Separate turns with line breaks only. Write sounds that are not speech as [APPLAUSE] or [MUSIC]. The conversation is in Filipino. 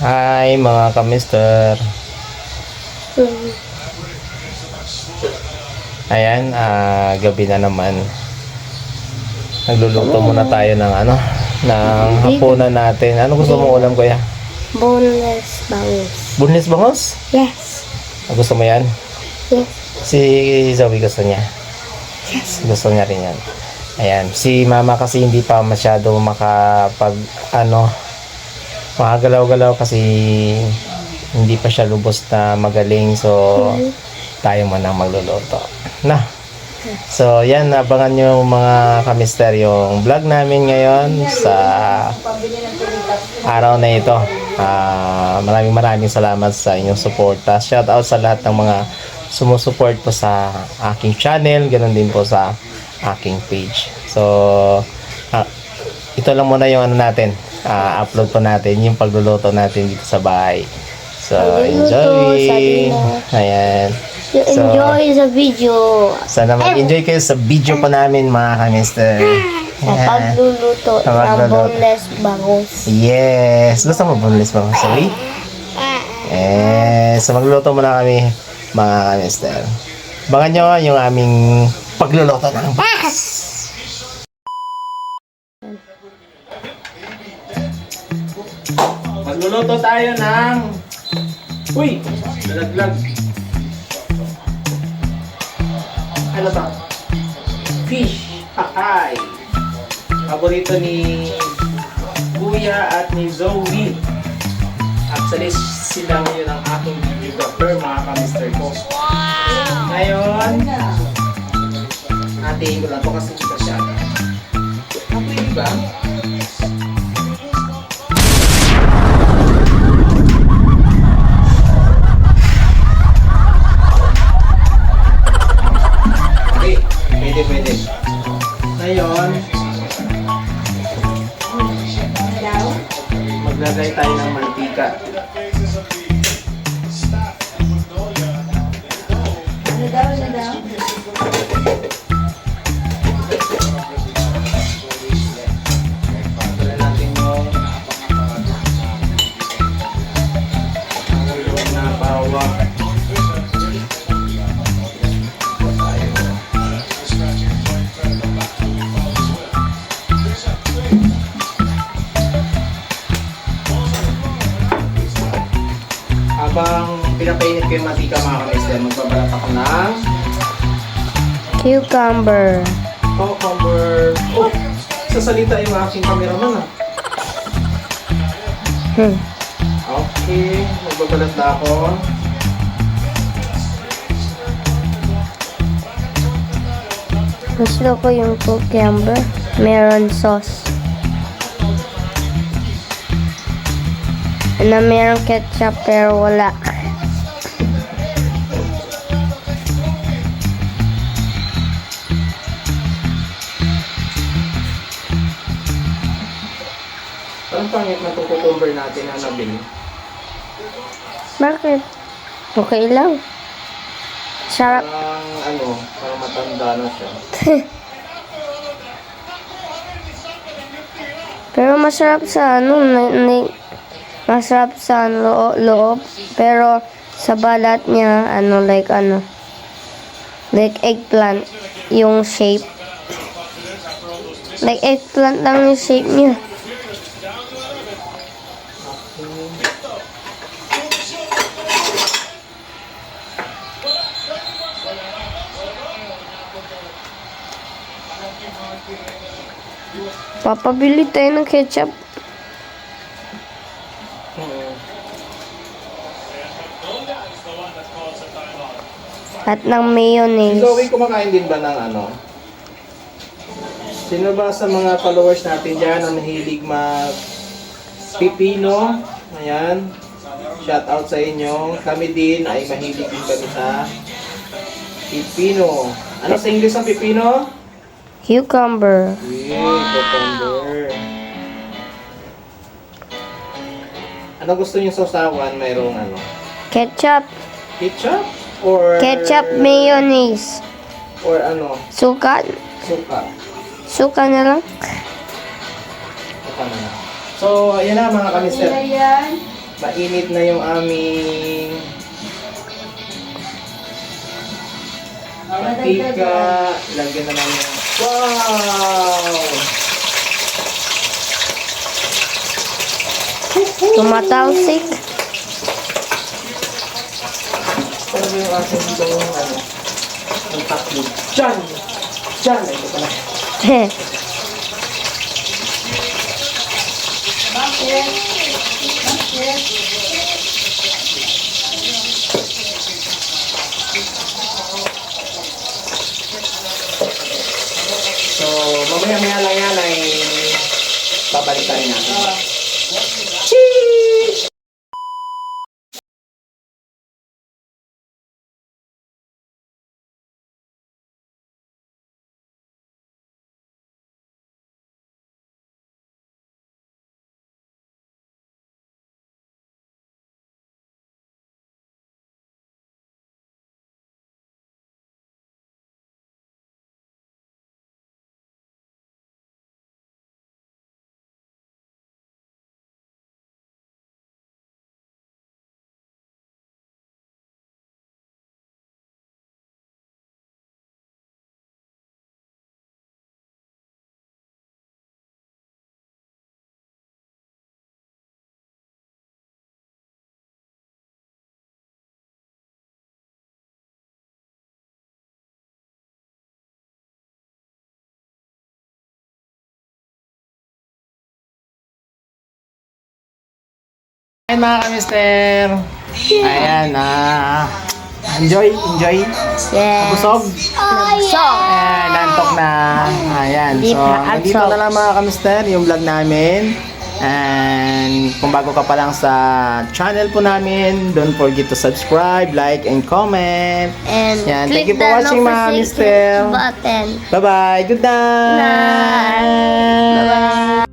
Hi mga kamister. Ayan, ah, gabi na naman. Nagluluto muna tayo ng ano, ng hapunan natin. Ano gusto mo ulam kuya?
Boneless bangus.
Bunlis bangos?
Yes.
Ah, gusto mo yan?
Yes.
Si Zoe gusto niya.
Yes.
Gusto niya rin yan. Ayan. Si mama kasi hindi pa masyado makapag, ano, makagalaw-galaw kasi hindi pa siya lubos na magaling. So, tayo man ang magluluto. Na. So, yan. Abangan nyo mga kamister yung vlog namin ngayon sa araw na ito. Ah, maraming maraming salamat sa inyong suporta. Shout out sa lahat ng mga sumusuport po sa aking channel, ganun din po sa aking page. So, ah, ito lang muna yung ano natin. Ah, upload po natin yung pagluluto natin dito sa bahay. So, enjoy! Ayan.
You
So,
enjoy the video.
Sana mag-enjoy kayo sa video po namin mga kamister.
Sa
Ayan.
pagluluto
Sa
ng boneless bangus.
Yes! Gusto mo boneless ba? Sorry? Eh, so magluluto muna kami, mga kamister. Bangan nyo yung aming pagluluto ng bas! Magluluto tayo ng... Uy! Nalaglag. Ano to? Fish! Hahay! Paborito ni Kuya at ni Zoe. Actually, sila ngayon ang aking videographer, mga kamister ko. Ngayon, natiin ko lang to kasi kita siya. Okay ba? Maglagay tayo ng mantika. Yung mantika mga kamister, magbabalat ako ng
Cucumber.
cucumber. Oh, sasalita yung aking cameraman ah.
Hmm.
Okay, magbabalat na ako.
Gusto ko yung cucumber. Meron sauce. Na meron ketchup pero wala.
Pangit na cucumber natin na nabili.
Bakit? Okay lang. Sarap.
Parang ano, parang matanda na siya. [LAUGHS]
Pero masarap sa ano, na, na- masarap sa loob, loob. Pero sa balat niya, ano, like ano, like eggplant, yung shape. [LAUGHS] Like eggplant lang yung shape niya. Papabili tayo ng ketchup. At ng mayonnaise.
Zoe kumakain din ba ng ano? Sino ba sa mga followers natin dyan ang mahilig mag pipino? Ayan. Shout out sa inyo. Kami din ay mahilig din kami sa pipino. Ano sa English ang pipino?
Cucumber.
Yeah, cucumber. Ano gusto niyo sausawan? Mayroong ano?
Ketchup.
Ketchup? Or...
Ketchup, mayonnaise.
Or ano?
Suka.
Suka.
Suka na lang.
Suka na lang. So, ayan na mga kamister.
Ayan.
mainit na yung aming mantika. Lagyan na namin. Wow!
Tumatalsik.
Ano ba yung ating dito yung ano? Ang takbo. Diyan! Diyan! Ito pala. [LAUGHS] So, mamaya-maya lang yan ay babalik tayo natin. Cheese! Ayan mga kamister. Ayan, ah. enjoy, enjoy.
Yes.
Busog.
So,
Ayan, nantok na. Ayan,
Hindi
so,
pa
nandito na lang mga kamister, yung vlog namin. And kung bago ka pa lang sa channel po namin, don't forget to subscribe, like, and comment.
and
Yan, thank
click
you for
the
watching, mga
notification
mister.
button.
Bye-bye. Good night.
Bye. Bye-bye.